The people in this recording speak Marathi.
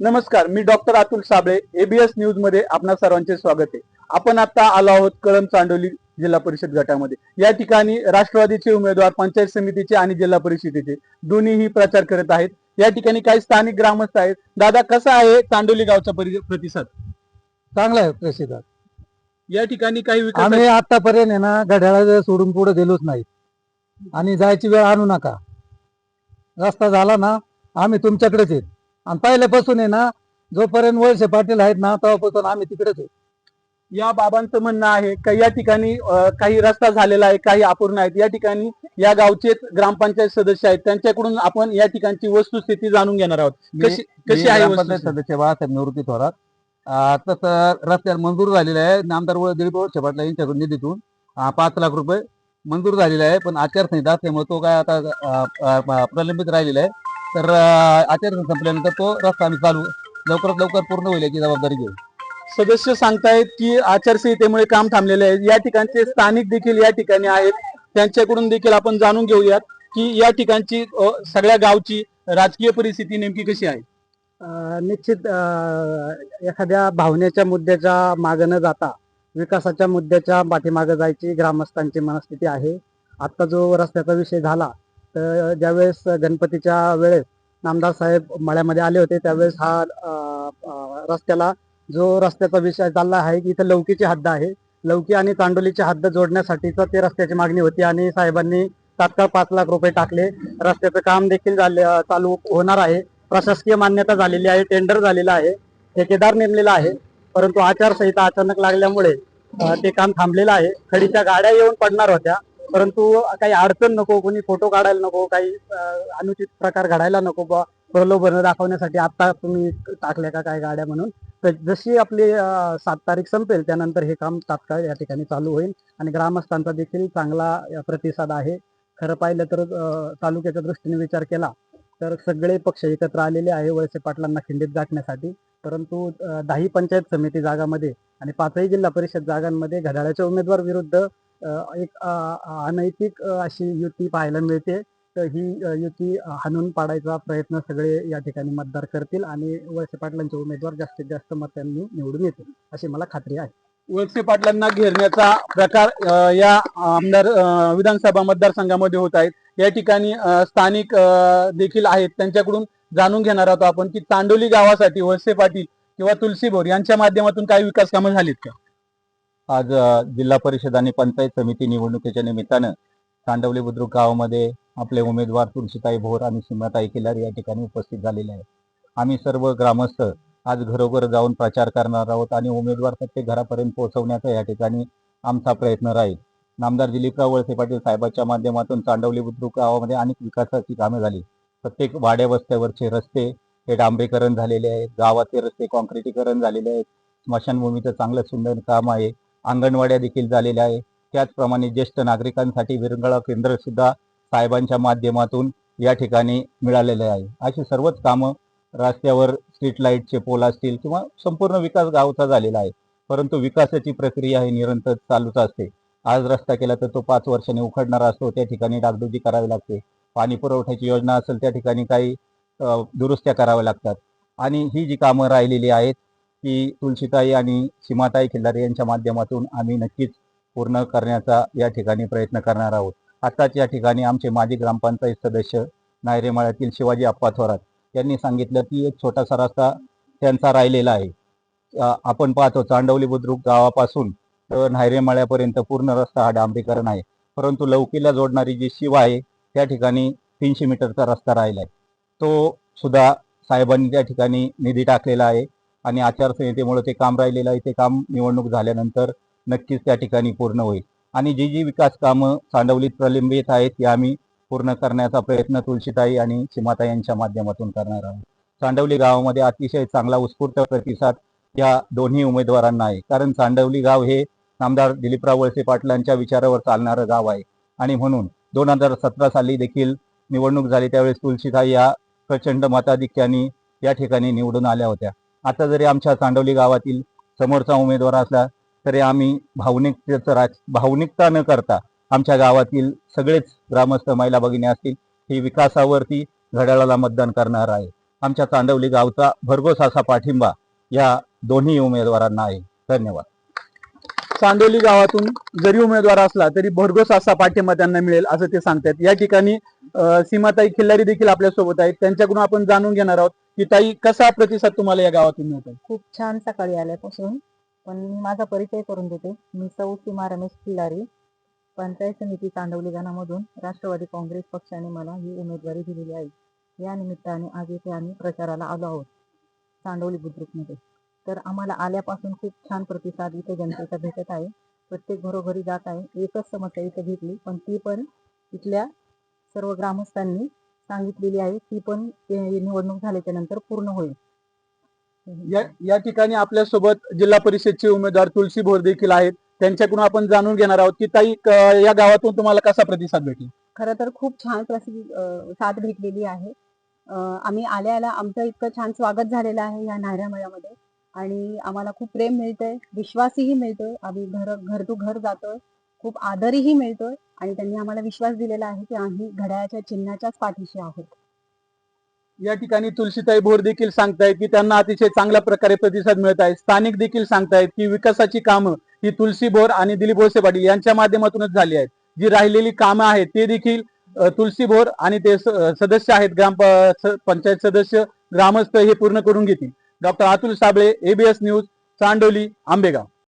नमस्कार मी डॉक्टर अतुल साबळे एबीएस न्यूजमध्ये आपणा सर्वांचे स्वागत आहे. आपण आता आलो आहोत कळम चांडोली जिल्हा परिषद गटामध्ये. या ठिकाणी राष्ट्रवादीचे उमेदवार पंचायत समितीचे आणि जिल्हा परिषदेचे दोन्हीही प्रचार करत आहेत. या ठिकाणी काही स्थानिक ग्रामस्थ आहेत. दादा कसा आहे चांडोली गावचा परि- प्रतिसाद? चांगला आहे प्रसिद्ध या ठिकाणी काही विकास आम्ही आतापर्यंत आहे ना घड्याळा सोडून पुढे गेलोच नाही. आणि जायची वेळ आणू नका. रस्ता झाला ना आम्ही तुमच्याकडेच येत आणि पहिल्यापासून आहे ना जोपर्यंत वळसे पाटील आहेत ना तेव्हापासून आम्ही तिकडेच आहे. या बाबांचं म्हणणं आहे का या ठिकाणी काही रस्ता झालेला आहे काही अपूर्ण आहेत. या ठिकाणी या गावचे ग्रामपंचायत सदस्य आहेत. त्यांच्याकडून आपण या ठिकाणची वस्तुस्थिती जाणून घेणार आहोत. कशी कशी आहे वस्तुस्थिती? सदस्य बाळासाहेब निवृत्ती थोरात. तसं रस्त्याला मंजूर झालेलं आहे. नामदार व दिलीप वळसे पाटला यांच्याकडून निधीतून. पाच लाख रुपये मंजूर झालेले आहे. पण आचारसंहिता असल्यामुळे तो काय आता प्रलंबित राहिलेला आहे. तर आचारसंहिता संपल्यानंतर तो रस्ता आम्ही चालू लवकरात लवकर पूर्ण होईल याची जबाबदारी घेऊ. सदस्य सांगतायत की आचारसंहितेमुळे काम थांबलेले आहे. या ठिकाणचे स्थानिक देखील या ठिकाणी आहेत. त्यांच्याकडून देखील आपण जाणून घेऊयात की या ठिकाणची सगळ्या गावची राजकीय परिस्थिती नेमकी कशी आहे? निश्चित अं, एखाद्या भावनेच्या मुद्द्याच्या मागे न जाता विकासाच्या मुद्द्याच्या पाठीमागे जायची ग्रामस्थांची मनस्थिती आहे. आता जो रस्त्याचा विषय झाला तर ज्यावेळेस गणपतीच्या वेळेस नामदार साहेब मळ्यामध्ये आले होते त्यावेळेस हा रस्त्याला जो रस्त्याचा विषय चालला आहे की इथं लौकीची हद्द आहे. लौकी आणि तांडोलीची हद्द जोडण्यासाठीचा ते रस्त्याची मागणी होती आणि साहेबांनी तात्काळ पाच लाख रुपये टाकले. रस्त्याचं काम देखील झाले चालू होणार आहे. प्रशासकीय मान्यता झालेली आहे टेंडर झालेला आहे ठेकेदार नेमलेला आहे. परंतु आचारसंहिता अचानक लागल्यामुळे ते काम थांबलेलं आहे. खडीच्या गाड्या येऊन पडणार होत्या. परंतु काही अडचण नको कोणी फोटो काढायला नको काही अनुचित प्रकार घडायला नको बा प्रलोभन दाखवण्यासाठी आता तुम्ही टाकल्या का काय गाड्या म्हणून. तर जशी आपली सात तारीख संपेल त्यानंतर हे काम तात्काळ या ठिकाणी चालू होईल आणि ग्रामस्थांचा देखील चांगला प्रतिसाद आहे. खरं पाहिलं तर तालुक्याच्या दृष्टीने विचार केला तर सगळे पक्ष एकत्र आलेले आहे वळसे पाटलांना खिंडीत गाठण्यासाठी. परंतु दहाही पंचायत समिती जागामध्ये आणि पाचही जिल्हा परिषद जागांमध्ये घड्याळाच्या उमेदवार विरुद्ध एक अनैतिक अशी युती पाहायला मिळते. तर ही युती हाणून पाडायचा प्रयत्न सगळे या ठिकाणी मतदार करतील आणि वळसे पाटलांचे उमेदवार जास्तीत जास्त मतांनी निवडून येतील अशी मला खात्री आहे. वळसे पाटलांना घेरण्याचा प्रकार या आमदार विधानसभा मतदारसंघामध्ये होत आहेत. या ठिकाणी स्थानिक देखील आहेत. त्यांच्याकडून जाणून घेणार आहोत आपण की तांडोली गावासाठी वळसे पाटील किंवा तुलसी भोर यांच्या माध्यमातून काही विकास कामं झालीत का? आज जिल्हा परिषद आणि पंचायत समिती निवडणुकीच्या निमित्तानं तांडवली बुद्रुक गावामध्ये आपले उमेदवार तुळशीताई भोर आणि सीमाताई किल्लार या ठिकाणी उपस्थित झालेले आहेत. आम्ही सर्व ग्रामस्थ आज घरोघर जाऊन प्रचार करणार आहोत आणि उमेदवार प्रत्येक घरापर्यंत पोहोचवण्याचा या ठिकाणी आमचा प्रयत्न राहील. नामदार दिलीपराव वळसे पाटील साहेबांच्या माध्यमातून चांडवली बुद्रुक गावामध्ये अनेक विकासाची कामे झाली. प्रत्येक वाड्या वस्त्यावरचे रस्ते हे डांबरीकरण झालेले आहेत. गावाचे रस्ते कॉन्क्रिटीकरण झालेले आहेत. स्मशानभूमीचं चांगलं सुंदर काम आहे. अंगणवाड्या देखील झालेल्या आहे. त्याचप्रमाणे ज्येष्ठ नागरिकांसाठी विरंगळा केंद्र सुद्धा साहेबांच्या माध्यमातून या ठिकाणी मिळालेले आहे. अशी सर्वच कामं रस्त्यावर स्ट्रीट लाईटचे पोल असतील किंवा संपूर्ण विकास गावचा झालेला आहे. परंतु विकासाची प्रक्रिया ही निरंतर चालूच असते. आज रस्ता केला तर तो पाच वर्षाने उखडणारा असतो त्या ठिकाणी डागडुजी करावी लागते. पाणी पुरवठ्याची योजना असेल त्या ठिकाणी काही दुरुस्त्या कराव्या लागतात. आणि ही जी कामं राहिलेली आहेत की तुळशीताई आणि सीमाताई खिल्लारे यांच्या माध्यमातून आम्ही नक्कीच पूर्ण करण्याचा या ठिकाणी प्रयत्न करणार आहोत. आताच या ठिकाणी आमचे माजी ग्रामपंचायत सदस्य नायरेमाळ्यातील शिवाजी अप्पा थोरात यांनी सांगितलं की एक छोटासा रस्ता त्यांचा राहिलेला आहे. आपण पाहतो चांडवली बुद्रुक गावापासून तर नायरेमाळ्यापर्यंत पूर्ण रस्ता हा डांबरीकरण आहे. परंतु लौकीला जोडणारी जी शिवा आहे त्या ठिकाणी तीनशे मीटरचा रस्ता राहिला आहे तो सुद्धा साहेबांनी त्या ठिकाणी निधी टाकलेला आहे. आणि आचारसंहितेमुळे ते काम राहिलेलं आहे ते काम निवडणूक झाल्यानंतर नक्कीच त्या ठिकाणी पूर्ण होईल. आणि जी जी विकास कामं चांडवलीत प्रलंबित आहेत ती आम्ही पूर्ण करण्याचा प्रयत्न तुळशीताई आणि सीमाताई यांच्या माध्यमातून करणार आहोत. चांडवली गावामध्ये अतिशय चांगला उत्स्फूर्त प्रतिसाद या दोन्ही उमेदवारांना आहे. कारण चांडवली गाव हे नामदार दिलीपराव वळसे पाटलांच्या विचारावर चालणारं गाव आहे. आणि म्हणून दोन हजार सतरा साली देखील निवडणूक झाली त्यावेळेस तुळशीताई या प्रचंड मताधिक्याने या ठिकाणी निवडून आल्या होत्या. आता जरी आमच्या चांडवली गावातील समोरचा उमेदवार असला तरी आम्ही भावनिकतेचं राज भावनिकता न करता आमच्या गावातील सगळेच ग्रामस्थ महिला भगिनी असतील ही विकासावरती घड्याळाला मतदान करणार आहे. आमच्या चांदवली गावचा भरघोस असा पाठिंबा या दोन्ही उमेदवारांना आहे. धन्यवाद. चांदोली गावातून जरी उमेदवार असला तरी भरघोस असा पाठिंबा त्यांना मिळेल असं ते सांगतात. या ठिकाणी सीमाताई खिल्लारी देखील आपल्यासोबत आहेत. त्यांच्याकडून आपण जाणून घेणार आहोत की ताई कसा प्रतिसाद तुम्हाला या गावातून मिळतो खूप छान सकाळी आल्यापासून. पण माझा परिचय करून देते. मी सौ सीमा रमेश खिल्लारी. पंचायत समिती चांदवली गणामधून राष्ट्रवादी काँग्रेस पक्षाने मला ही उमेदवारी दिलेली आहे. या निमित्ताने आज इथे आम्ही प्रचाराला आलो आहोत. चांदवली बुद्रुकमध्ये. तर आम्हाला आल्यापासून खूप छान प्रतिसाद इथे जनतेचा भेटत आहे. प्रत्येक घरोघरी जात आहे. एकच समस्या इथे भेटली पण ती पण इथल्या सर्व ग्रामस्थांनी सांगितलेली आहे ती पण निवडणूक झाल्याच्यानंतर पूर्ण होईल. या या ठिकाणी आपल्यासोबत जिल्हा परिषदचे उमेदवार तुलसी भोर देखील आहेत. त्यांच्याकडून आपण जाणून घेणार आहोत की ताई या गावातून तुम्हाला कसा प्रतिसाद भेटला? खरं तर खूप छान साथ भेटलेली आहे. आम्ही आल्या आल्या आमचं इतकं छान स्वागत झालेलं आहे या नाऱ्यामळ्यामध्ये आणि आम्हाला खूप प्रेम मिळतंय विश्वासही मिळतोय. आम्ही घर घर टू घर जातोय. खूप आदरही मिळतोय आणि त्यांनी आम्हाला विश्वास दिलेला आहे की आम्ही घड्याळाच्या चिन्हाच्याच पाठीशी आहोत. या ठिकाणी तुलसीताई भोर देखील सांगतायत की त्यांना अतिशय चांगल्या प्रकारे प्रतिसाद मिळत आहे. स्थानिक देखील सांगतायत की विकासाची कामं ही तुलसी भोर आणि दिलीप भोसे पाटील यांच्या माध्यमातूनच झाली आहेत. जी राहिलेली कामं आहेत ते देखील तुलसी भोर आणि ते सदस्य आहेत. ग्राम पंचायत सदस्य ग्रामस्थ हे पूर्ण करून घेतील. Doctor Atul Sable ABS news Chandoli Ambegaon.